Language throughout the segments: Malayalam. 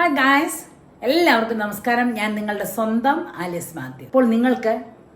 ഹായ് ഗായ്സ് എല്ലാവർക്കും നമസ്കാരം. ഞാൻ നിങ്ങളുടെ സ്വന്തം ആലിസ് മാത്യു. അപ്പോൾ നിങ്ങൾക്ക്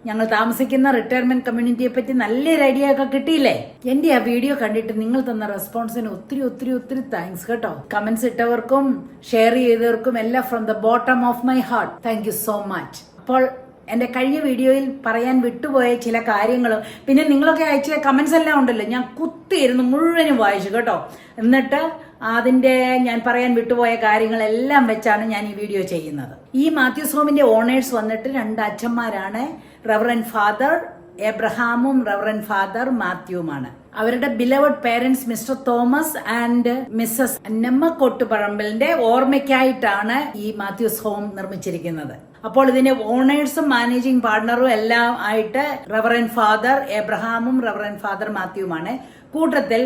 ഞങ്ങൾ താമസിക്കുന്ന റിട്ടയർമെന്റ് കമ്മ്യൂണിറ്റിയെ പറ്റി നല്ലൊരു ഐഡിയ ഒക്കെ കിട്ടിയില്ലേ? എന്റെ ആ വീഡിയോ കണ്ടിട്ട് നിങ്ങൾ തന്ന റെസ്പോൺസിന് ഒത്തിരി ഒത്തിരി ഒത്തിരി താങ്ക്സ് കേട്ടോ. കമന്റ്സ് ഇട്ടവർക്കും ഷെയർ ചെയ്തവർക്കും എല്ലാം from the bottom of my heart thank so much അപ്പോൾ എന്റെ കഴിഞ്ഞ വീഡിയോയിൽ പറയാൻ വിട്ടുപോയ ചില കാര്യങ്ങൾ പിന്നെ നിങ്ങളൊക്കെ അയച്ച കമന്റ്സ് എല്ലാം ഉണ്ടല്ലോ. ഞാൻ കുത്തിയിരുന്ന് മുഴുവനും വായിച്ചു കേട്ടോ. എന്നിട്ട് അതിന്റെ ഞാൻ പറയാൻ വിട്ടുപോയ കാര്യങ്ങളെല്ലാം വെച്ചാണ് ഞാൻ ഈ വീഡിയോ ചെയ്യുന്നത്. ഈ മാത്യൂസ് ഹോമിന്റെ ഓണേഴ്സ് വന്നിട്ട് രണ്ട് അച്ഛന്മാരാണ്. റവറൻ ഫാദർ എബ്രഹാമും റവറൻ ഫാദർ മാത്യുവുമാണ് അവരുടെ beloved parents mister Thomas and missus Annamma കൊട്ടുപറമ്പലിന്റെ ഓർമ്മയ്ക്കായിട്ടാണ് ഈ മാത്യൂസ് ഹോം നിർമ്മിച്ചിരിക്കുന്നത്. അപ്പോൾ ഇതിന്റെ ഓണേഴ്സും മാനേജിംഗ് പാർട്ണറും എല്ലാം ആയിട്ട് റവറൻ ഫാദർ എബ്രഹാമും റവറൻ ഫാദർ മാത്യുവുമാണ്. കൂട്ടത്തിൽ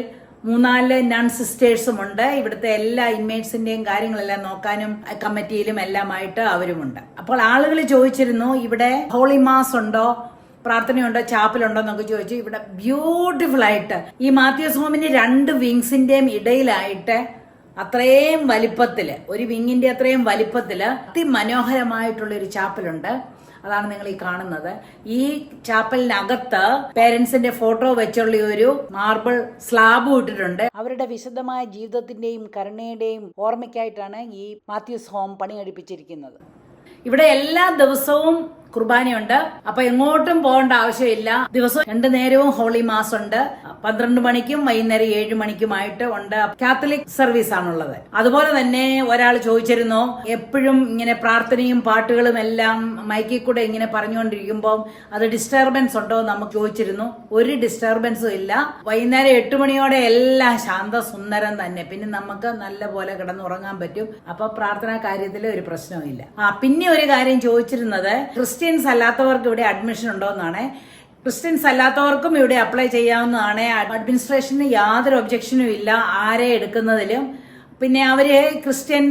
മൂന്നാൽ നൺ സിസ്റ്റേഴ്സും ഉണ്ട്. ഇവിടുത്തെ എല്ലാ ഇൻമേറ്റ്സിന്റെയും കാര്യങ്ങളെല്ലാം നോക്കാനും കമ്മിറ്റിയിലും എല്ലാമായിട്ട് അവരുമുണ്ട്. അപ്പോൾ ആളുകൾ ചോദിച്ചിരുന്നു ഇവിടെ ഹോളി മാസ് ഉണ്ടോ? പ്രാർത്ഥനയുണ്ടോ ചാപ്പലുണ്ടോ എന്നൊക്കെ ചോദിച്ചു. ഇവിടെ ബ്യൂട്ടിഫുൾ ആയിട്ട് ഈ മാത്യൂസ് ഹോമിന് രണ്ട് വിങ്സിന്റെയും ഇടയിലായിട്ട് അത്രയും വലിപ്പത്തിൽ ഒരു വിങ്ങിന്റെ അത്രയും വലിപ്പത്തിൽ അതിമനോഹരമായിട്ടുള്ള ഒരു ചാപ്പലുണ്ട്. അതാണ് നിങ്ങൾ ഈ കാണുന്നത്. ഈ ചാപ്പലിനകത്ത് പേരൻസിന്റെ ഫോട്ടോ വെച്ചുള്ള ഒരു മാർബിൾ സ്ലാബ് ഇട്ടിട്ടുണ്ട്. അവരുടെ വിശദമായ ജീവിതത്തിന്റെയും കരുണയുടെയും ഓർമ്മയ്ക്കായിട്ടാണ് ഈ മാത്യൂസ് ഹോം പണികഴിപ്പിച്ചിരിക്കുന്നത് ഇവിടെ എല്ലാ ദിവസവും കുർബാനയുണ്ട്. അപ്പൊ എങ്ങോട്ടും പോകേണ്ട ആവശ്യമില്ല. ദിവസവും രണ്ടു നേരവും ഹോളി മാസ് ഉണ്ട്. പന്ത്രണ്ട് മണിക്കും വൈകുന്നേരം ഏഴ് മണിക്കുമായിട്ട് ഉണ്ട്. കാത്തലിക് സർവീസ് ആണുള്ളത്. അതുപോലെ തന്നെ ഒരാൾ ചോദിച്ചിരുന്നു എപ്പോഴും ഇങ്ങനെ പ്രാർത്ഥനയും പാട്ടുകളും എല്ലാം മൈക്കിൽ കൂടെ ഇങ്ങനെ പറഞ്ഞുകൊണ്ടിരിക്കുമ്പോൾ അത് ഡിസ്റ്റർബൻസ് ഉണ്ടോ എന്ന് നമുക്ക് ചോദിച്ചിരുന്നു. ഒരു ഡിസ്റ്റർബൻസും ഇല്ല. വൈകുന്നേരം എട്ട് മണിയോടെ എല്ലാം ശാന്ത സുന്ദരം തന്നെ. പിന്നെ നമുക്ക് നല്ല പോലെ കിടന്നുറങ്ങാൻ പറ്റും. അപ്പൊ പ്രാർത്ഥനാ കാര്യത്തിൽ ഒരു പ്രശ്നവും ഇല്ല ആ പിന്നെ ഒരു കാര്യം ചോദിച്ചിരുന്നത് ക്രിസ്ത്യൻസ് അല്ലാത്തവർക്ക് ഇവിടെ അഡ്മിഷൻ ഉണ്ടോ എന്നാണ് ക്രിസ്ത്യൻസ് അല്ലാത്തവർക്കും ഇവിടെ അപ്ലൈ ചെയ്യാവുന്നതാണ്. അഡ്മിനിസ്ട്രേഷന് യാതൊരു ഒബ്ജക്ഷനും ഇല്ല ആരെ എടുക്കുന്നതിലും. പിന്നെ അവർ ക്രിസ്ത്യൻ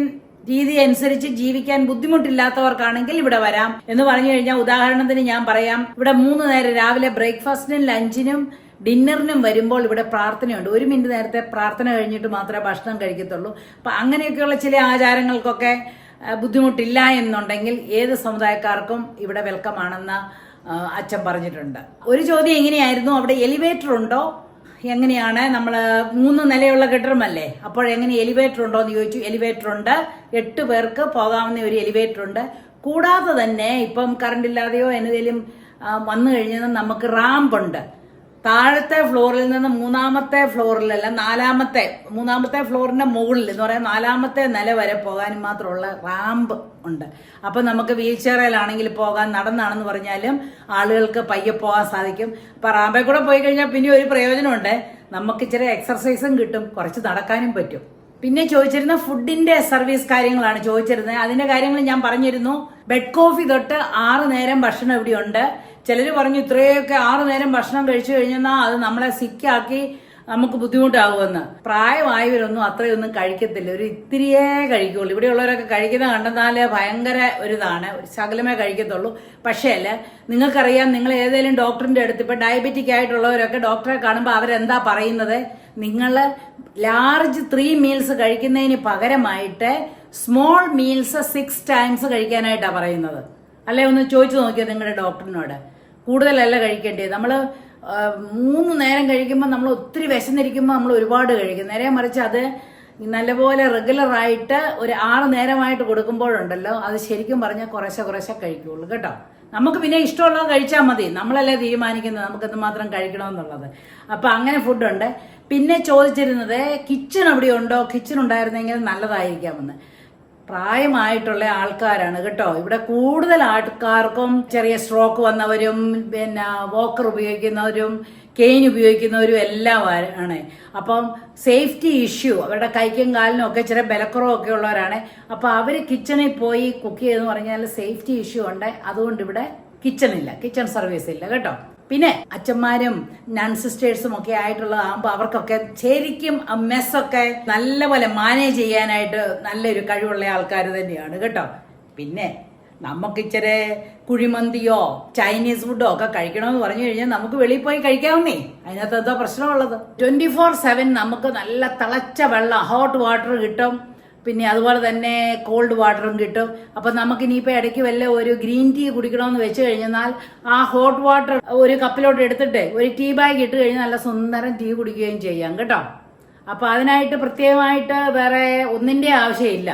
രീതി അനുസരിച്ച് ജീവിക്കാൻ ബുദ്ധിമുട്ടില്ലാത്തവർക്കാണെങ്കിൽ ഇവിടെ വരാം എന്ന് പറഞ്ഞു കഴിഞ്ഞാൽ ഉദാഹരണത്തിന് ഞാൻ പറയാം. ഇവിടെ മൂന്ന് നേരം രാവിലെ ബ്രേക്ക്ഫാസ്റ്റിനും ലഞ്ചിനും ഡിന്നറിനും വരുമ്പോൾ ഇവിടെ പ്രാർത്ഥനയുണ്ട്. ഒരു മിനിറ്റ് നേരത്തെ പ്രാർത്ഥന കഴിഞ്ഞിട്ട് മാത്രമേ ഭക്ഷണം കഴിക്കത്തുള്ളൂ. അപ്പൊ അങ്ങനെയൊക്കെയുള്ള ചില ആചാരങ്ങൾക്കൊക്കെ ബുദ്ധിമുട്ടില്ല എന്നുണ്ടെങ്കിൽ ഏത് സമുദായക്കാർക്കും ഇവിടെ വെൽക്കം ആണെന്ന് ആ, അച്ഛൻ പറഞ്ഞിട്ടുണ്ട്. ഒരു ചോദ്യം എങ്ങനെയായിരുന്നു? അവിടെ എലിവേറ്റർ ഉണ്ടോ? എങ്ങനെയാണ്? നമ്മൾ മൂന്ന് നിലയുള്ള കെട്ടിടമല്ലേ അപ്പോൾ എങ്ങനെ എലിവേറ്റർ ഉണ്ടോ എന്ന് ചോദിച്ചു. എലിവേറ്റർ ഉണ്ട്. എട്ട് പേർക്ക് പോകാവുന്ന ഒരു എലിവേറ്റർ ഉണ്ട്. കൂടാതെ തന്നെ ഇപ്പം കറണ്ട് ഇല്ലാതെയോ എന്തെങ്കിലും വന്നു കഴിഞ്ഞാൽ നമുക്ക് റാമ്പ് ഉണ്ട്. താഴത്തെ ഫ്ലോറിൽ നിന്ന് മൂന്നാമത്തെ ഫ്ലോറിലല്ല നാലാമത്തെ മൂന്നാമത്തെ ഫ്ലോറിന്റെ മുകളിൽ എന്ന് പറയാൻ നാലാമത്തെ നില വരെ പോകാനും മാത്രമുള്ള റാമ്പ് ഉണ്ട്. അപ്പൊ നമുക്ക് വീൽ ചെയറിലാണെങ്കിൽ പോകാൻ നടന്നാണെന്ന് പറഞ്ഞാലും ആളുകൾക്ക് പയ്യെ പോകാൻ സാധിക്കും. അപ്പൊ റാമ്പിൽ കൂടെ പോയി കഴിഞ്ഞാൽ പിന്നെ ഒരു പ്രയോജനമുണ്ട്. നമുക്ക് ഇച്ചിരി എക്സർസൈസും കിട്ടും കുറച്ച് നടക്കാനും പറ്റും. പിന്നെ ചോദിച്ചിരുന്ന ഫുഡിന്റെ സർവീസ് കാര്യങ്ങളാണ് ചോദിച്ചിരുന്നത്. അതിന്റെ കാര്യങ്ങൾ ഞാൻ പറഞ്ഞിരുന്നു. ബെഡ് കോഫി തൊട്ട് ആറ് നേരം ഭക്ഷണം ഇവിടെയുണ്ട്. ചിലർ പറഞ്ഞു ഇത്രയൊക്കെ ആറു നേരം ഭക്ഷണം കഴിച്ചു കഴിഞ്ഞാൽ അത് നമ്മളെ സിക്കാക്കി നമുക്ക് ബുദ്ധിമുട്ടാകുമെന്ന്. പ്രായമായവരൊന്നും അത്രയൊന്നും കഴിക്കത്തില്ല. ഒരു ഇത്തിരിയേ കഴിക്കുള്ളൂ. ഇവിടെയുള്ളവരൊക്കെ കഴിക്കുന്ന കണ്ടെന്നാൽ ഭയങ്കര ഒരിതാണ്. ഇതാണ് ശകലമേ കഴിക്കത്തുള്ളൂ. പക്ഷേ അല്ല നിങ്ങൾക്കറിയാം നിങ്ങൾ ഏതെങ്കിലും ഡോക്ടറിന്റെ അടുത്ത് ഇപ്പം ഡയബറ്റിക് ആയിട്ടുള്ളവരൊക്കെ ഡോക്ടറെ കാണുമ്പോൾ അവരെന്താ പറയുന്നത്? നിങ്ങൾ ലാർജ് ത്രീ മീൽസ് കഴിക്കുന്നതിന് പകരമായിട്ട് സ്മോൾ മീൽസ് സിക്സ് ടൈംസ് കഴിക്കാനായിട്ടാണ് പറയുന്നത്. അല്ലെ? ഒന്ന് ചോദിച്ചു നോക്കിയോ നിങ്ങളുടെ ഡോക്ടറിനോട്? കൂടുതലല്ല കഴിക്കേണ്ടത്. നമ്മൾ മൂന്ന് നേരം കഴിക്കുമ്പോൾ നമ്മൾ ഒത്തിരി വിശന്നിരിക്കുമ്പോൾ നമ്മൾ ഒരുപാട് കഴിക്കും. നേരെ മറിച്ച് അത് നല്ലപോലെ റെഗുലറായിട്ട് ഒരു ആറ് നേരമായിട്ട് കൊടുക്കുമ്പോഴുണ്ടല്ലോ അത് ശരിക്കും പറഞ്ഞാൽ കുറേശ്ശെ കുറേശ്ശെ കഴിക്കുള്ളൂ കേട്ടോ. നമുക്ക് പിന്നെ ഇഷ്ടമുള്ളത് കഴിച്ചാൽ മതി. നമ്മളല്ലേ തീരുമാനിക്കുന്നത് നമുക്ക് എന്തുമാത്രം കഴിക്കണമെന്നുള്ളത്. അപ്പം അങ്ങനെ ഫുഡുണ്ട് പിന്നെ ചോദിച്ചിരുന്നത് കിച്ചൺ അവിടെ ഉണ്ടോ കിച്ചൺ ഉണ്ടായിരുന്നെങ്കിൽ നല്ലതായിരിക്കാമെന്ന്. പ്രായമായിട്ടുള്ള ആൾക്കാരാണ് കേട്ടോ. ഇവിടെ കൂടുതൽ ആൾക്കാർക്കും ചെറിയ സ്ട്രോക്ക് വന്നവരും പിന്നെ വോക്കർ ഉപയോഗിക്കുന്നവരും കെയിൻ ഉപയോഗിക്കുന്നവരും എല്ലാം ആണ്. അപ്പം സേഫ്റ്റി ഇഷ്യൂ അവരുടെ കൈക്കും കാലിനും ഒക്കെ ചില ബലക്കുറവും ഒക്കെ ഉള്ളവരാണ്. അപ്പം അവർ കിച്ചണിൽ പോയി കുക്ക് ചെയ്തെന്ന് പറഞ്ഞാൽ സേഫ്റ്റി ഇഷ്യൂ ഉണ്ട്. അതുകൊണ്ട് ഇവിടെ കിച്ചൺ ഇല്ല. കിച്ചൺ സർവീസ് ഇല്ല കേട്ടോ. പിന്നെ അച്ഛന്മാരും നൺ സിസ്റ്റേഴ്സും ഒക്കെ ആയിട്ടുള്ളതാകുമ്പോൾ അവർക്കൊക്കെ ശരിക്കും മെസ്സൊക്കെ നല്ലപോലെ മാനേജ് ചെയ്യാനായിട്ട് നല്ലൊരു കഴിവുള്ള ആൾക്കാർ തന്നെയാണ് കേട്ടോ. പിന്നെ നമുക്ക് ഇച്ചിരി കുഴിമന്തിയോ ചൈനീസ് ഫുഡോ ഒക്കെ കഴിക്കണമെന്ന് പറഞ്ഞു കഴിഞ്ഞാൽ നമുക്ക് വെളിയിൽ പോയി കഴിക്കാവുന്നേ. അതിനകത്ത് എന്തോ പ്രശ്നമുള്ളത്? ട്വന്റി ഫോർ സെവൻ നമുക്ക് നല്ല തിളച്ച വെള്ളം ഹോട്ട് വാട്ടർ കിട്ടും. പിന്നെ അതുപോലെ തന്നെ കോൾഡ് വാട്ടറും കിട്ടും. അപ്പൊ നമുക്ക് ഇനിയിപ്പോ ഇടയ്ക്ക് വല്ല ഒരു ഗ്രീൻ ടീ കുടിക്കണമെന്ന് വെച്ച് കഴിഞ്ഞാൽ ആ ഹോട്ട് വാട്ടർ ഒരു കപ്പിലോട്ട് എടുത്തിട്ട് ഒരു ടീ ബാഗ് ഇട്ട് കഴിഞ്ഞാൽ നല്ല സുന്ദരം ടീ കുടിക്കുകയും ചെയ്യാം കേട്ടോ. അപ്പൊ അതിനായിട്ട് പ്രത്യേകമായിട്ട് വേറെ ഒന്നിന്റെ ആവശ്യമില്ല.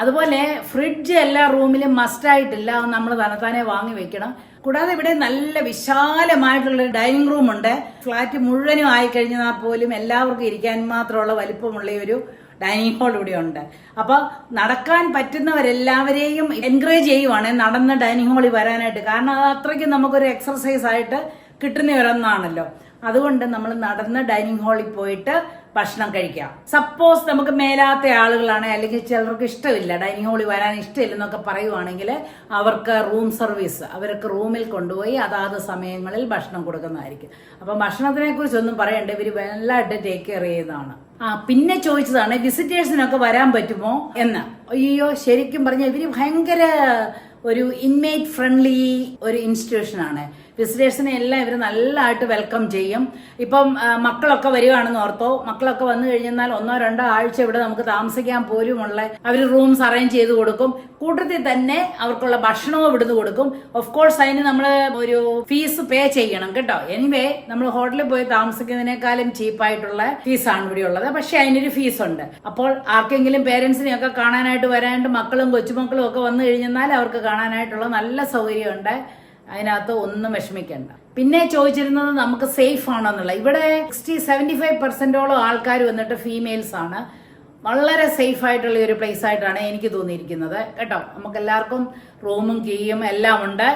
അതുപോലെ ഫ്രിഡ്ജ് എല്ലാ റൂമിലും മസ്റ്റ് ആയിട്ടില്ല. നമ്മൾ തനത്താനെ വാങ്ങി വെക്കണം. കൂടാതെ ഇവിടെ നല്ല വിശാലമായിട്ടുള്ള ഡൈനിങ് റൂം ഉണ്ട്. ഫ്ലാറ്റ് മുഴുവനും ആയി കഴിഞ്ഞാൽ പോലും എല്ലാവർക്കും ഇരിക്കാൻ മാത്രമുള്ള വലിപ്പമുള്ള ഒരു ഡൈനിങ് ഹാൾ ഇവിടെ ഉണ്ട്. അപ്പൊ നടക്കാൻ പറ്റുന്നവരെല്ലാവരെയും എൻകറേജ് ചെയ്യുവാണ് നടന്ന് ഡൈനിങ് ഹാളിൽ വരാനായിട്ട്. കാരണം അത് അത്രയ്ക്ക് നമുക്കൊരു എക്സർസൈസ് ആയിട്ട് കിട്ടുന്ന ഒരെന്നാണല്ലോ. അതുകൊണ്ട് നമ്മൾ നടന്ന് ഡൈനിങ് ഹാളിൽ പോയിട്ട് ഭക്ഷണം കഴിക്കാം. സപ്പോസ് നമുക്ക് മേലാത്ത ആളുകളാണ് അല്ലെങ്കിൽ ചിലർക്ക് ഇഷ്ടമില്ല ഡൈനിങ് ഹാളിൽ വരാൻ ഇഷ്ടമില്ലെന്നൊക്കെ പറയുവാണെങ്കിൽ അവർക്ക് റൂം സർവീസ് അവർക്ക് റൂമിൽ കൊണ്ടുപോയി അതാത് സമയങ്ങളിൽ ഭക്ഷണം കൊടുക്കുന്നതായിരിക്കും. അപ്പം ഭക്ഷണത്തിനെ കുറിച്ചൊന്നും പറയണ്ട ഇവർ വല്ലായിട്ട് ടേക്ക് കെയർ ചെയ്യുന്നതാണ്. ആ പിന്നെ ചോദിച്ചതാണ് വിസിറ്റേഴ്സിനൊക്കെ വരാൻ പറ്റുമോ എന്ന്. അയ്യോ ശരിക്കും പറഞ്ഞാൽ ഇവർ ഭയങ്കര ഒരു ഇൻമേറ്റ് ഫ്രണ്ട്ലി ഒരു ഇൻസ്റ്റിറ്റ്യൂഷൻ ആണ്. വിസിറ്റേഴ്സിനെ എല്ലാം ഇവർ നല്ലതായിട്ട് വെൽക്കം ചെയ്യും. ഇപ്പം മക്കളൊക്കെ വരികയാണെന്ന് ഓർത്തോ? മക്കളൊക്കെ വന്നു കഴിഞ്ഞാൽ ഒന്നോ രണ്ടോ ആഴ്ച ഇവിടെ നമുക്ക് താമസിക്കാൻ പോലുമുള്ള അവർ റൂംസ് അറേഞ്ച് ചെയ്ത് കൊടുക്കും. കൂട്ടത്തിൽ തന്നെ അവർക്കുള്ള ഭക്ഷണവും ഇവിടുന്ന് കൊടുക്കും. ഓഫ് കോഴ്സ് അതിന് നമ്മൾ ഒരു ഫീസ് പേ ചെയ്യണം കേട്ടോ. എനിവേ നമ്മൾ ഹോട്ടലിൽ പോയി താമസിക്കുന്നതിനേക്കാളും ചീപ്പായിട്ടുള്ള ഫീസാണ് ഇവിടെ ഉള്ളത്. പക്ഷെ അതിനൊരു ഫീസ് ഉണ്ട്. അപ്പോൾ ആർക്കെങ്കിലും പേരൻസിനെയൊക്കെ കാണാനായിട്ട് വരാണ്ട് മക്കളും കൊച്ചുമക്കളും ഒക്കെ വന്നു കഴിഞ്ഞാൽ അവർക്ക് കാണാനായിട്ടുള്ള നല്ല സൗകര്യമുണ്ട്. അതിനകത്ത് ഒന്നും വിഷമിക്കണ്ട. പിന്നെ ചോദിച്ചിരുന്നത് നമുക്ക് സേഫ് ആണോ എന്നുള്ള ഇവിടെ സിക്സ്റ്റി സെവന്റി ഫൈവ് പെർസെന്റോളം ആൾക്കാർ വന്നിട്ട് ഫീമെയിൽസ് ആണ്. വളരെ സേഫ് ആയിട്ടുള്ള ഒരു പ്ലേസ് ആയിട്ടാണ് എനിക്ക് തോന്നിയിരിക്കുന്നത്. കേട്ടോ നമുക്ക് എല്ലാവർക്കും റൂമും കീയും എല്ലാം ഉണ്ട്.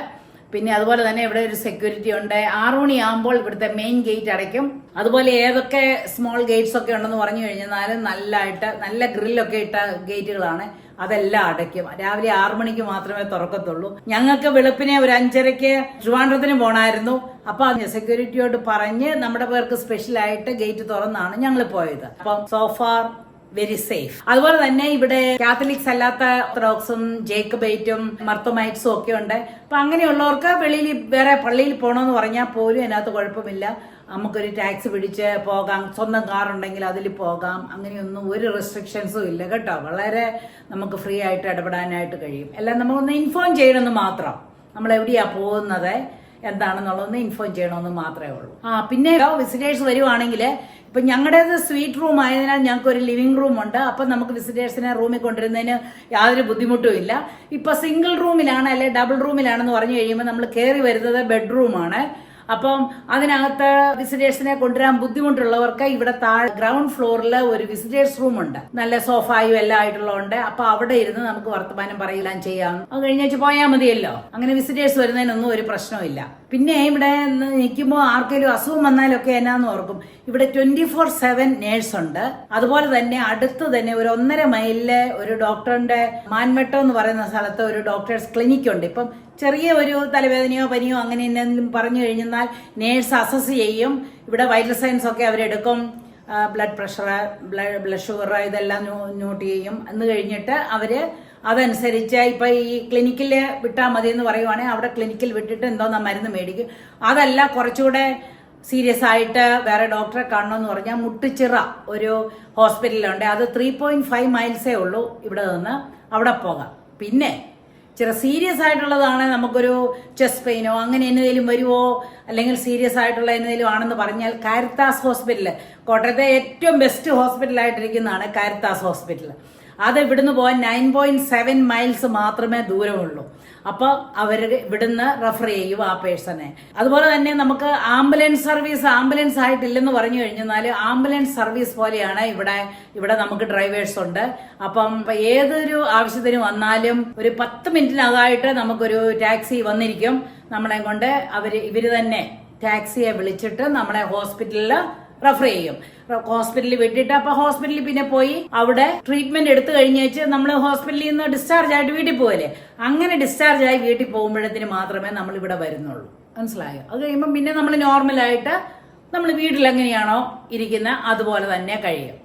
പിന്നെ അതുപോലെ തന്നെ ഇവിടെ ഒരു സെക്യൂരിറ്റി ഉണ്ട്. ആറു മണിയാകുമ്പോൾ ഇവിടുത്തെ മെയിൻ ഗേറ്റ് അടയ്ക്കും. അതുപോലെ ഏതൊക്കെ സ്മോൾ ഗേറ്റ്സ് ഒക്കെ ഉണ്ടെന്ന് പറഞ്ഞു കഴിഞ്ഞാൽ നല്ലതായിട്ട് നല്ല ഗ്രില്ലൊക്കെ ഇട്ട ഗേറ്റുകളാണ് അതെല്ലാം അടയ്ക്കും. രാവിലെ ആറു മണിക്ക് മാത്രമേ തുറക്കത്തുള്ളൂ. ഞങ്ങൾക്ക് വെളുപ്പിനെ ഒരു അഞ്ചരയ്ക്ക് ട്രിവാൻഡ്രത്തിന് പോണായിരുന്നു. അപ്പൊ സെക്യൂരിറ്റിയോട് പറഞ്ഞ് നമ്മുടെ പേർക്ക് സ്പെഷ്യലായിട്ട് ഗേറ്റ് തുറന്നാണ് ഞങ്ങൾ പോയത്. അപ്പം സോഫാർ വെരി സേഫ് അതുപോലെ തന്നെ ഇവിടെ കാത്തലിക്സ് അല്ലാത്ത ഓർത്തഡോക്സും ജേക്കബൈറ്റും മർത്തോമൈറ്റ്സും ഒക്കെ ഉണ്ട്. അപ്പൊ അങ്ങനെയുള്ളവർക്ക് വെളിയിൽ വേറെ പള്ളിയിൽ പോകണമെന്ന് പറഞ്ഞാൽ പോലും അതിനകത്ത് കുഴപ്പമില്ല. നമുക്കൊരു ടാക്സി പിടിച്ച് പോകാം. സ്വന്തം കാർ ഉണ്ടെങ്കിൽ അതിൽ പോകാം. അങ്ങനെയൊന്നും ഒരു റെസ്ട്രിക്ഷൻസും ഇല്ല കേട്ടോ. വളരെ നമുക്ക് ഫ്രീ ആയിട്ട് ഇടപെടാനായിട്ട് കഴിയും. എല്ലാം നമ്മളൊന്ന് ഇൻഫോം ചെയ്യണമെന്ന് മാത്രം. നമ്മൾ എവിടെയാ പോകുന്നത്? എന്താണെന്നുള്ളതൊന്ന് ഇൻഫോം ചെയ്യണമെന്ന് മാത്രമേ ഉള്ളൂ. ആ പിന്നെ വിസിറ്റേഴ്സ് വരുവാണെങ്കിൽ ഇപ്പൊ ഞങ്ങളുടേത് സ്വീറ്റ് റൂം ആയതിനാൽ ഞങ്ങൾക്ക് ഒരു ലിവിംഗ് റൂം ഉണ്ട്. അപ്പൊ നമുക്ക് വിസിറ്റേഴ്സിനെ റൂമിൽ കൊണ്ടുവരുന്നതിന് യാതൊരു ബുദ്ധിമുട്ടും ഇല്ല. ഇപ്പൊ സിംഗിൾ റൂമിലാണ് അല്ലെ ഡബിൾ റൂമിലാണെന്ന് പറഞ്ഞു കഴിയുമ്പോൾ നമ്മൾ കയറി വരുന്നത് ബെഡ്റൂമാണ് അപ്പം അതിനകത്ത് വിസിറ്റേഴ്സിനെ കൊണ്ടുവരാൻ ബുദ്ധിമുട്ടുള്ളവർക്ക് ഇവിടെ താഴെ ഗ്രൗണ്ട് ഫ്ലോറിൽ ഒരു വിസിറ്റേഴ്സ് റൂം ഉണ്ട്. നല്ല സോഫായും എല്ലാം ആയിട്ടുള്ളതുണ്ട്. അപ്പൊ അവിടെ ഇരുന്ന് നമുക്ക് വർത്തമാനം പറയില്ല ചെയ്യാം. അത് കഴിഞ്ഞാൽ പോയാൽ മതിയല്ലോ. അങ്ങനെ വിസിറ്റേഴ്സ് വരുന്നതിനൊന്നും ഒരു പ്രശ്നമില്ല പിന്നെ ഇവിടെ നിൽക്കുമ്പോൾ ആർക്കെങ്കിലും അസുഖം വന്നാലൊക്കെ എന്നാന്ന് ഓർക്കും. ഇവിടെ ട്വന്റി ഫോർ സെവൻ നേഴ്സ് ഉണ്ട്. അതുപോലെ തന്നെ അടുത്ത് തന്നെ ഒരു ഒന്നര മൈലിലെ ഒരു ഡോക്ടറിന്റെ മാൻവട്ടം എന്ന് പറയുന്ന സ്ഥലത്ത് ഒരു ഡോക്ടേഴ്സ് ക്ലിനിക് ഉണ്ട്. ഇപ്പം ചെറിയ ഒരു തലവേദനയോ പനിയോ അങ്ങനെ എന്തെങ്കിലും പറഞ്ഞു കഴിഞ്ഞാൽ നേഴ്സ് അസസ് ചെയ്യും. ഇവിടെ വൈറ്റൽ സയൻസ് ഒക്കെ അവരെടുക്കും blood pressure blood blood sugar ഇതെല്ലാം നോട്ട് ചെയ്യും. എന്ന് കഴിഞ്ഞിട്ട് അവർ അതനുസരിച്ച് ഇപ്പൊ ഈ ക്ലിനിക്കിൽ വിട്ടാൽ മതി എന്ന് പറയുവാണെങ്കിൽ അവിടെ ക്ലിനിക്കിൽ വിട്ടിട്ട് എന്തോന്നാ മരുന്ന് മേടിക്കും. അതല്ല കുറച്ചുകൂടെ സീരിയസ് ആയിട്ട് വേറെ ഡോക്ടറെ കാണണമെന്ന് പറഞ്ഞാൽ മുട്ടുച്ചിറ ഒരു ഹോസ്പിറ്റലുണ്ട് അത് ത്രീ പോയിന്റ് ഫൈവ് മൈൽസേ ഉള്ളൂ ഇവിടെ നിന്ന് അവിടെ പോകാം. പിന്നെ ചില സീരിയസ് ആയിട്ടുള്ളതാണ് നമുക്കൊരു ചെസ്റ്റ് പെയിനോ അങ്ങനെ എന്തെങ്കിലും വരുമോ അല്ലെങ്കിൽ സീരിയസ് ആയിട്ടുള്ള എന്തെങ്കിലും ആണെന്ന് പറഞ്ഞാൽ കാരിത്താസ് ഹോസ്പിറ്റൽ കോട്ടയത്തെ ഏറ്റവും ബെസ്റ്റ് ഹോസ്പിറ്റലായിട്ടിരിക്കുന്നതാണ് കാരിത്താസ് ഹോസ്പിറ്റൽ അത് ഇവിടുന്ന് പോകാൻ നയൻ പോയിന്റ് സെവൻ മൈൽസ് മാത്രമേ ദൂരമുള്ളൂ. അപ്പോൾ അവർ ഇവിടുന്ന് റെഫർ ചെയ്യും ആ പേഴ്സണെ അതുപോലെ തന്നെ നമുക്ക് ആംബുലൻസ് സർവീസ് ആംബുലൻസ് ആയിട്ടില്ലെന്ന് പറഞ്ഞു കഴിഞ്ഞാൽ ആംബുലൻസ് സർവീസ് പോലെയാണ് ഇവിടെ ഇവിടെ നമുക്ക് ഡ്രൈവേഴ്സ് ഉണ്ട്. അപ്പം ഏതൊരു ആവശ്യത്തിന് വന്നാലും ഒരു പത്ത് മിനിറ്റിനകമായിട്ട് നമുക്കൊരു ടാക്സി വന്നിരിക്കും. നമ്മളെ കൊണ്ട് അവർ ഇവർ തന്നെ ടാക്സിയെ വിളിച്ചിട്ട് നമ്മളെ ഹോസ്പിറ്റലിൽ റെഫർ ചെയ്യും. ഹോസ്പിറ്റലിൽ വിട്ടിട്ട് അപ്പൊ ഹോസ്പിറ്റലിൽ പിന്നെ പോയി അവിടെ ട്രീറ്റ്മെന്റ് എടുത്തു കഴിഞ്ഞേച്ച് നമ്മൾ ഹോസ്പിറ്റലിൽ നിന്ന് ഡിസ്ചാർജ് ആയിട്ട് വീട്ടിൽ പോകല്ലേ അങ്ങനെ ഡിസ്ചാർജ് ആയി വീട്ടിൽ പോകുമ്പോഴത്തിന് മാത്രമേ നമ്മൾ ഇവിടെ വരുന്നുള്ളൂ. മനസ്സിലായോ? അത് കഴിയുമ്പോൾ പിന്നെ നമ്മൾ നോർമലായിട്ട് നമ്മൾ വീട്ടിൽ എങ്ങനെയാണോ ഇരിക്കുന്ന അതുപോലെ തന്നെ കഴിയും.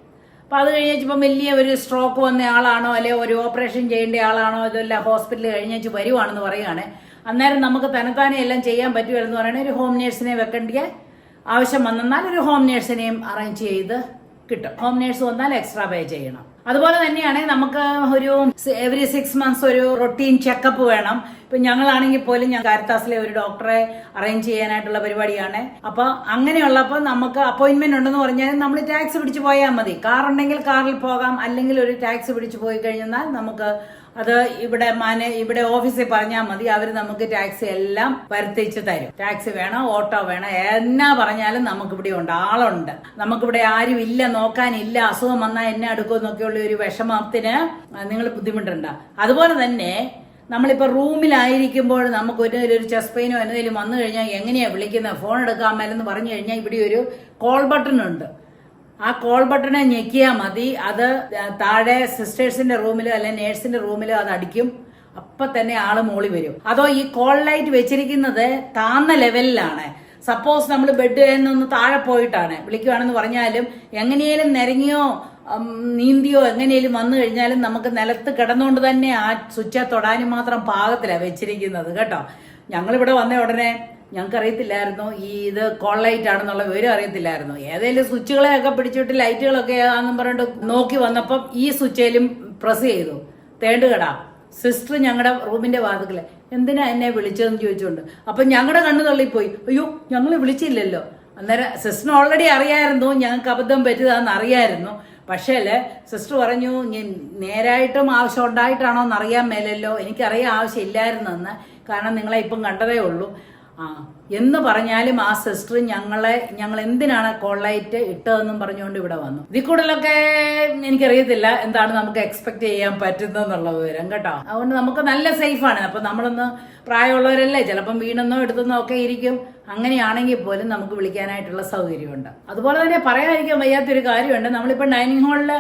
അപ്പൊ അത് കഴിഞ്ഞപ്പോൾ വലിയ ഒരു സ്ട്രോക്ക് വന്ന ആളാണോ അല്ലെ ഒരു ഓപ്പറേഷൻ ചെയ്യേണ്ട ആളാണോ ഇതെല്ലാം ഹോസ്പിറ്റലിൽ കഴിഞ്ഞേച്ച് വരുവാണെന്ന് പറയുകയാണ് അന്നേരം നമുക്ക് തനത്താനെ എല്ലാം ചെയ്യാൻ പറ്റുമെന്ന് പറയുന്നത് ഒരു ഹോം നേഴ്സിനെ വെക്കേണ്ട ആവശ്യം വന്നാൽ ഒരു ഹോം നേഴ്സിനെയും അറേഞ്ച് ചെയ്ത് കിട്ടും. ഹോം നേഴ്സ് വന്നാൽ എക്സ്ട്രാ പേ ചെയ്യണം. അതുപോലെ തന്നെയാണ് നമുക്ക് ഒരു എവറി സിക്സ് മന്ത്സ് ഒരു റൊട്ടീൻ ചെക്കപ്പ് വേണം. ഇപ്പൊ ഞങ്ങളാണെങ്കിൽ പോലും ഞാൻ കാരിത്താസിലെ ഒരു ഡോക്ടറെ അറേഞ്ച് ചെയ്യാനായിട്ടുള്ള പരിപാടിയാണ്. അപ്പൊ അങ്ങനെയുള്ളപ്പോൾ നമുക്ക് അപ്പോയിന്റ്മെന്റ് ഉണ്ടെന്ന് പറഞ്ഞാൽ നമ്മൾ ടാക്സി പിടിച്ച് പോയാൽ മതി. കാർ ഉണ്ടെങ്കിൽ കാറിൽ പോകാം. അല്ലെങ്കിൽ ഒരു ടാക്സി പിടിച്ച് പോയി കഴിഞ്ഞാൽ നമുക്ക് അത് ഇവിടെ മാനേ ഇവിടെ ഓഫീസിൽ പറഞ്ഞാൽ മതി. അവർ നമുക്ക് ടാക്സി എല്ലാം വരുത്തിച്ച് തരും. ടാക്സി വേണം ഓട്ടോ വേണം എന്നാ പറഞ്ഞാലും നമുക്ക് ഇവിടെ ഉണ്ട്. ആളുണ്ട്. നമുക്കിവിടെ ആരും ഇല്ല നോക്കാനില്ല അസുഖം വന്നാൽ എന്നെ അടുക്കുമെന്നൊക്കെയുള്ള ഒരു വിഷമത്തിന് നിങ്ങൾ ബുദ്ധിമുട്ടുണ്ട്. അതുപോലെ തന്നെ നമ്മളിപ്പോൾ റൂമിലായിരിക്കുമ്പോൾ നമുക്ക് ഒരു ചെസ്റ്റ് പെയിനോ എന്തെങ്കിലും വന്നു കഴിഞ്ഞാൽ എങ്ങനെയാ വിളിക്കുന്നത്? ഫോൺ എടുക്കാൻ മേലെന്ന് പറഞ്ഞു കഴിഞ്ഞാൽ ഇവിടെ ഒരു കോൾ ബട്ടൺ ഉണ്ട്. ആ കോൾ ബട്ടണെ ഞെക്കിയാൽ മതി. അത് താഴെ സിസ്റ്റേഴ്സിന്റെ റൂമിലോ അല്ലെങ്കിൽ നേഴ്സിന്റെ റൂമിലോ അത് അടിക്കും. അപ്പൊ തന്നെ ആൾ മോളി വരും. അതോ ഈ കോൾ ലൈറ്റ് വെച്ചിരിക്കുന്നത് താന്ന ലെവലിലാണ് സപ്പോസ് നമ്മൾ ബെഡ് നിന്ന് താഴെ പോയിട്ടാണ്. വിളിക്കുവാണെന്ന് പറഞ്ഞാലും എങ്ങനെയും നിരങ്ങിയോ നീന്തിയോ എങ്ങനെയും വന്നു കഴിഞ്ഞാലും നമുക്ക് നിലത്ത് കിടന്നുകൊണ്ട് തന്നെ ആ സ്വിച്ച് തൊടാനും മാത്രം പാകത്തിലാണ് വെച്ചിരിക്കുന്നത്. കേട്ടോ? ഞങ്ങളിവിടെ വന്ന ഉടനെ ഞങ്ങൾക്ക് അറിയത്തില്ലായിരുന്നു ഈ ഇത് കോൾ ലൈറ്റ് ആണെന്നുള്ള വിവരം അറിയത്തില്ലായിരുന്നു. ഏതെങ്കിലും സ്വിച്ചുകളെയൊക്കെ പിടിച്ചിട്ട് ലൈറ്റുകളൊക്കെ ആണെന്നും പറഞ്ഞിട്ട് നോക്കി വന്നപ്പം ഈ സ്വിച്ചേലും പ്രസ് ചെയ്തു. തേണ്ടുകട. സിസ്റ്റർ ഞങ്ങളുടെ റൂമിന്റെ വാതിക്കൽ എന്തിനാ എന്നെ വിളിച്ചതെന്ന് ചോദിച്ചുകൊണ്ട് അപ്പൊ ഞങ്ങളുടെ കണ്ണു തള്ളിപ്പോയി. അയ്യോ ഞങ്ങൾ വിളിച്ചില്ലല്ലോ. അന്നേരം സിസ്റ്ററിന് ഓൾറെഡി അറിയായിരുന്നു. ഞങ്ങൾക്ക് അബദ്ധം പറ്റിയതാന്ന് അറിയായിരുന്നു. പക്ഷേ സിസ്റ്റർ പറഞ്ഞു "ഞാൻ നേരായിട്ടും ആവശ്യം ഉണ്ടായിട്ടാണോ എന്ന് അറിയാൻ മേലല്ലോ. എനിക്കറിയാൻ ആവശ്യമില്ലായിരുന്നെന്ന് കാരണം നിങ്ങളെ ഇപ്പം കണ്ടതേ ഉള്ളൂ. ആ. എന്ന് പറഞ്ഞാലും ആ സിസ്റ്റർ ഞങ്ങളെ ഞങ്ങൾ എന്തിനാണ് കോളൈറ്റ് ഇട്ടതെന്നും പറഞ്ഞുകൊണ്ട് ഇവിടെ വന്നു. ഇതിൽ കൂടുതലൊക്കെ എനിക്കറിയത്തില്ല എന്താണ് നമുക്ക് എക്സ്പെക്ട് ചെയ്യാൻ പറ്റുന്നതെന്നുള്ള വിവരം കേട്ടോ. അതുകൊണ്ട് നമുക്ക് നല്ല സേഫാണ് അപ്പൊ നമ്മളൊന്ന് പ്രായമുള്ളവരല്ലേ ചിലപ്പം വീണെന്നോ എടുത്തെന്നോ ഒക്കെ ഇരിക്കും. അങ്ങനെയാണെങ്കിൽ പോലും നമുക്ക് വിളിക്കാനായിട്ടുള്ള സൗകര്യമുണ്ട്. അതുപോലെ തന്നെ പറയാതിരിക്കാൻ വയ്യാത്തൊരു കാര്യമുണ്ട്. നമ്മളിപ്പോൾ ഡൈനിങ് ഹാളിൽ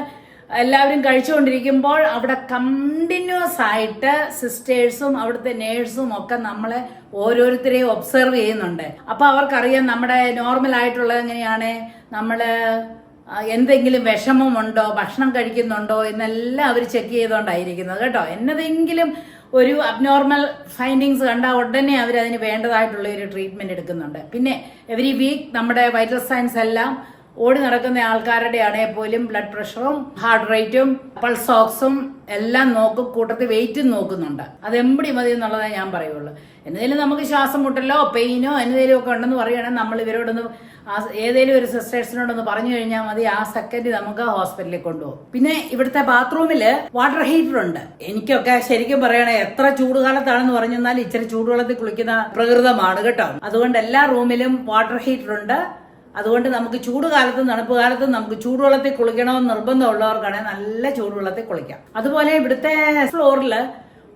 എല്ലാവരും കഴിച്ചുകൊണ്ടിരിക്കുമ്പോൾ അവിടെ കണ്ടിന്യൂസ് ആയിട്ട് സിസ്റ്റേഴ്സും അവിടുത്തെ നേഴ്സും ഒക്കെ നമ്മളെ ഓരോരുത്തരെയും ഒബ്സർവ് ചെയ്യുന്നുണ്ട്. അപ്പൊ അവർക്കറിയാം നമ്മുടെ നോർമൽ ആയിട്ടുള്ളത് എങ്ങനെയാണ്? നമ്മൾ എന്തെങ്കിലും വിഷമമുണ്ടോ? ഭക്ഷണം കഴിക്കുന്നുണ്ടോ? എന്നെല്ലാം അവർ ചെക്ക് ചെയ്തുകൊണ്ടായിരിക്കുന്നത് കേട്ടോ. എന്നതെങ്കിലും ഒരു അബ്നോർമൽ ഫൈൻഡിങ്സ് കണ്ടാൽ ഉടനെ അവർ അതിന് വേണ്ടതായിട്ടുള്ള ഒരു ട്രീറ്റ്മെന്റ് എടുക്കുന്നുണ്ട്. പിന്നെ എവറി വീക്ക് നമ്മുടെ വൈറ്റൽ സയൻസ് എല്ലാം ഓടി നടക്കുന്ന ആൾക്കാരുടെ ആണെങ്കിൽ പോലും ബ്ലഡ് പ്രഷറും ഹാർട്ട് റേറ്റും പൾസ് ഓക്സും എല്ലാം നോക്കും കൂട്ടത്തിൽ വെയിറ്റും നോക്കുന്നുണ്ട്. അത് എമ്പടി മതി എന്നുള്ളതേ ഞാൻ പറയുള്ളൂ. എന്തെങ്കിലും നമുക്ക് ശ്വാസം മുട്ടലോ പെയിനോ എന്തെങ്കിലും ഒക്കെ ഉണ്ടെന്ന് പറയുകയാണെങ്കിൽ നമ്മൾ ഇവരോടൊന്ന് ഏതെങ്കിലും ഒരു സിസ്റ്റേഴ്സിനോടൊന്ന് പറഞ്ഞു കഴിഞ്ഞാൽ മതി ആ സെക്കൻഡ് നമുക്ക് ഹോസ്പിറ്റലിൽ കൊണ്ടുപോകും. പിന്നെ ഇവിടുത്തെ ബാത്റൂമിൽ വാട്ടർ ഹീറ്റർ ഉണ്ട്. എനിക്കൊക്കെ ശരിക്കും പറയണേ എത്ര ചൂടുകാലത്താണെന്ന് പറഞ്ഞാൽ ഇച്ചിരി ചൂടുവെള്ളത്തിൽ കുളിക്കുന്ന പ്രകൃതമാണ് കേട്ടോ. അതുകൊണ്ട് എല്ലാ റൂമിലും വാട്ടർ ഹീറ്റർ ഉണ്ട്. അതുകൊണ്ട് നമുക്ക് ചൂട് കാലത്തും തണുപ്പ് കാലത്തും നമുക്ക് ചൂടുവെള്ളത്തിൽ കുളിക്കണമെന്ന് നിർബന്ധമുള്ളവർക്കാണെങ്കിൽ നല്ല ചൂടുവെള്ളത്തിൽ കുളിക്കാം. അതുപോലെ ഇവിടുത്തെ ഫ്ലോറിൽ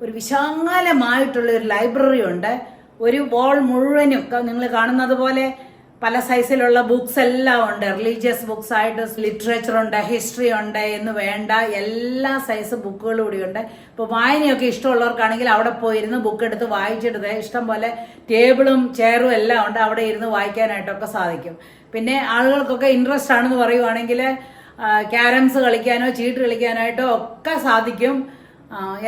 ഒരു വിശാലമായിട്ടുള്ള ഒരു ലൈബ്രറി ഉണ്ട് ഒരു വോൾ മുഴുവനും നിങ്ങൾ കാണുന്നത് പോലെ പല സൈസിലുള്ള ബുക്സ് എല്ലാം ഉണ്ട്. റിലീജിയസ് ബുക്സ് ആയിട്ട് ലിറ്ററേച്ചർ ഉണ്ട് ഹിസ്റ്ററി ഉണ്ട് എന്ന് വേണ്ട എല്ലാ സൈസ് ബുക്കുകളും ഉണ്ട്. ഇപ്പോൾ വായനയൊക്കെ ഇഷ്ടമുള്ളവർക്കാണെങ്കിൽ അവിടെ പോയിരുന്ന് ബുക്ക് എടുത്ത് വായിച്ചിട്ട് ഇഷ്ടം പോലെ ടേബിളും ചെയറും എല്ലാം ഉണ്ട്. അവിടെ ഇരുന്ന് വായിക്കാനായിട്ടൊക്കെ സാധിക്കും. പിന്നെ ആളുകൾക്കൊക്കെ ഇൻട്രസ്റ്റ് ആണെന്ന് പറയുവാണെങ്കിൽ ക്യാരംസ് കളിക്കാനോ ചീട്ട് കളിക്കാനായിട്ടോ ഒക്കെ സാധിക്കും.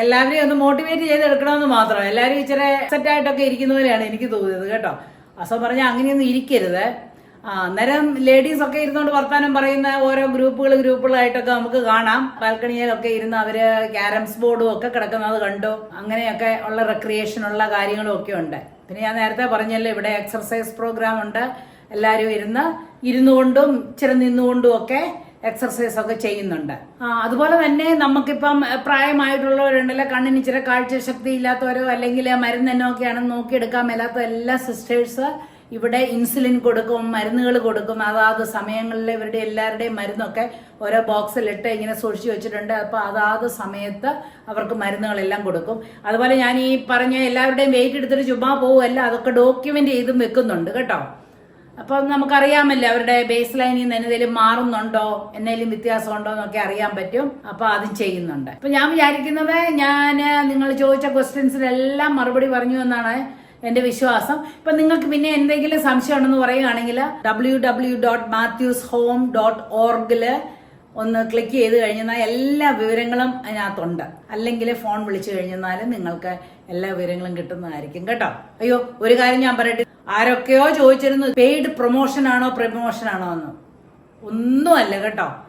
എല്ലാവരെയും ഒന്ന് മോട്ടിവേറ്റ് ചെയ്തെടുക്കണമെന്ന് മാത്രം. എല്ലാവരും ഇച്ചിരി സെറ്റായിട്ടൊക്കെ ഇരിക്കുന്ന പോലെയാണ് എനിക്ക് തോന്നിയത് കേട്ടോ. അസം പറഞ്ഞാൽ അങ്ങനെയൊന്നും ഇരിക്കരുത്. ആ അന്നേരം ലേഡീസ് ഒക്കെ ഇരുന്നുകൊണ്ട് വർത്താനം പറയുന്ന ഓരോ ഗ്രൂപ്പുകൾ ഗ്രൂപ്പുകളായിട്ടൊക്കെ നമുക്ക് കാണാം. ബാൽക്കണിയിലൊക്കെ ഇരുന്ന് അവർ ക്യാരംസ് ബോർഡും ഒക്കെ കിടക്കുന്നത് കണ്ടു. അങ്ങനെയൊക്കെ ഉള്ള റെക്രിയേഷൻ ഉള്ള കാര്യങ്ങളും ഒക്കെ ഉണ്ട്. പിന്നെ ഞാൻ നേരത്തെ പറഞ്ഞല്ലോ ഇവിടെ എക്സർസൈസ് പ്രോഗ്രാം ഉണ്ട്. എല്ലാവരും ഇരുന്ന് ഇരുന്നുകൊണ്ടും ഇച്ചിരി നിന്നുകൊണ്ടും ഒക്കെ എക്സർസൈസ് ഒക്കെ ചെയ്യുന്നുണ്ട്. അതുപോലെ തന്നെ നമുക്കിപ്പം പ്രായമായിട്ടുള്ളവരുണ്ടല്ലോ കണ്ണിന് ഇച്ചിരി കാഴ്ചശക്തി ഇല്ലാത്തവരോ അല്ലെങ്കിൽ മരുന്നെന്നോ ഒക്കെയാണെന്ന് നോക്കിയെടുക്കാൻ മേലാത്ത എല്ലാ സിസ്റ്റേഴ്സ് ഇവിടെ ഇൻസുലിൻ കൊടുക്കും മരുന്നുകൾ കൊടുക്കും. അതാത് സമയങ്ങളിൽ ഇവരുടെ എല്ലാവരുടെയും മരുന്നൊക്കെ ഓരോ ബോക്സിലിട്ട് ഇങ്ങനെ സൂക്ഷിച്ചു വെച്ചിട്ടുണ്ട്. അപ്പോൾ അതാത് സമയത്ത് അവർക്ക് മരുന്നുകളെല്ലാം കൊടുക്കും. അതുപോലെ ഞാൻ ഈ പറഞ്ഞ എല്ലാവരുടെയും വെയിറ്റ് എടുത്തിട്ട് ചുമ്മാ പോവുമല്ല അതൊക്കെ ഡോക്യുമെന്റ് ചെയ്തും വെക്കുന്നുണ്ട് കേട്ടോ. അപ്പം നമുക്കറിയാമല്ലോ അവരുടെ ബേസ് ലൈനിൽ നിന്ന് എന്തെങ്കിലും മാറുന്നുണ്ടോ? എന്തെങ്കിലും വ്യത്യാസം ഉണ്ടോ എന്നൊക്കെ അറിയാൻ പറ്റും. അപ്പൊ അതും ചെയ്യുന്നുണ്ട്. അപ്പൊ ഞാൻ വിചാരിക്കുന്നത് ഞാൻ നിങ്ങൾ ചോദിച്ച ക്വസ്റ്റ്യൻസിനെല്ലാം മറുപടി പറഞ്ഞു എന്നാണ് എന്റെ വിശ്വാസം. ഇപ്പൊ നിങ്ങൾക്ക് പിന്നെ എന്തെങ്കിലും സംശയം ഉണ്ടെന്ന് പറയുകയാണെങ്കിൽ W W dot Mathews home dot ഓർഗിൽ ഒന്ന് ക്ലിക്ക് ചെയ്ത് കഴിഞ്ഞാൽ എല്ലാ വിവരങ്ങളും അതിനകത്തുണ്ട്. അല്ലെങ്കിൽ ഫോൺ വിളിച്ചു കഴിഞ്ഞാൽ നിങ്ങൾക്ക് എല്ലാ വിവരങ്ങളും കിട്ടുന്നതായിരിക്കും കേട്ടോ. അയ്യോ ഒരു കാര്യം ഞാൻ പറയട്ടെ. ആരൊക്കെയോ ചോദിച്ചിരുന്നു പെയ്ഡ് പ്രൊമോഷൻ ആണോ പ്രൊമോഷൻ ആണോ എന്ന്? ഒന്നുമല്ല കേട്ടോ.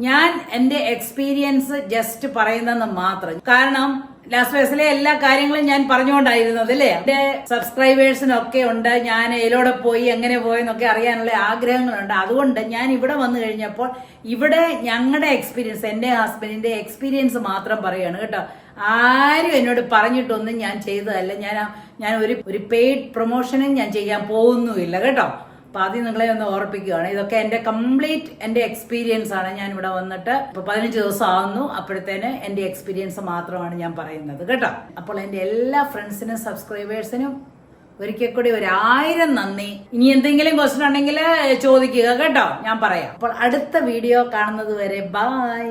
ഞാൻ എന്റെ എക്സ്പീരിയൻസ് ജസ്റ്റ് പറയുന്നെന്ന് മാത്രം. കാരണം ലാസ്റ്റ് വയസ്സിലെ എല്ലാ കാര്യങ്ങളും ഞാൻ പറഞ്ഞുകൊണ്ടായിരുന്നത് അല്ലേ? എന്റെ സബ്സ്ക്രൈബേഴ്സിനൊക്കെ ഉണ്ട്. ഞാൻ എയിലൂടെ പോയി എങ്ങനെ പോയെന്നൊക്കെ അറിയാനുള്ള ആഗ്രഹങ്ങളുണ്ട്. അതുകൊണ്ട് ഞാൻ ഇവിടെ വന്നു കഴിഞ്ഞപ്പോൾ ഇവിടെ ഞങ്ങളുടെ എക്സ്പീരിയൻസ് എന്റെ ഹസ്ബൻഡിന്റെ എക്സ്പീരിയൻസ് മാത്രം പറയുകയാണ് കേട്ടോ. ആരും എന്നോട് പറഞ്ഞിട്ടൊന്നും ഞാൻ ചെയ്തതല്ല. ഞാൻ ഞാൻ ഒരു ഒരു പെയ്ഡ് പ്രൊമോഷനും ഞാൻ ചെയ്യാൻ പോകുന്നുമില്ല കേട്ടോ. അപ്പൊ ആദ്യം നിങ്ങളെ ഒന്ന് ഓർപ്പിക്കുകയാണ്. ഇതൊക്കെ എന്റെ കംപ്ലീറ്റ് എന്റെ എക്സ്പീരിയൻസ് ആണ് ഞാൻ ഇവിടെ വന്നിട്ട് ഇപ്പൊ പതിനഞ്ച് ദിവസം ആകുന്നു അപ്പോഴത്തേന് എന്റെ എക്സ്പീരിയൻസ് മാത്രമാണ് ഞാൻ പറയുന്നത് കേട്ടോ. അപ്പോൾ എന്റെ എല്ലാ ഫ്രണ്ട്സിനും സബ്സ്ക്രൈബേഴ്സിനും ഒരിക്കൽ കൂടി ഒരായിരം നന്ദി. ഇനി എന്തെങ്കിലും ക്വസ്റ്റൻ ഉണ്ടെങ്കിൽ ചോദിക്കുക കേട്ടോ. ഞാൻ പറയാം. അപ്പോൾ അടുത്ത വീഡിയോ കാണുന്നത് വരെ ബായ്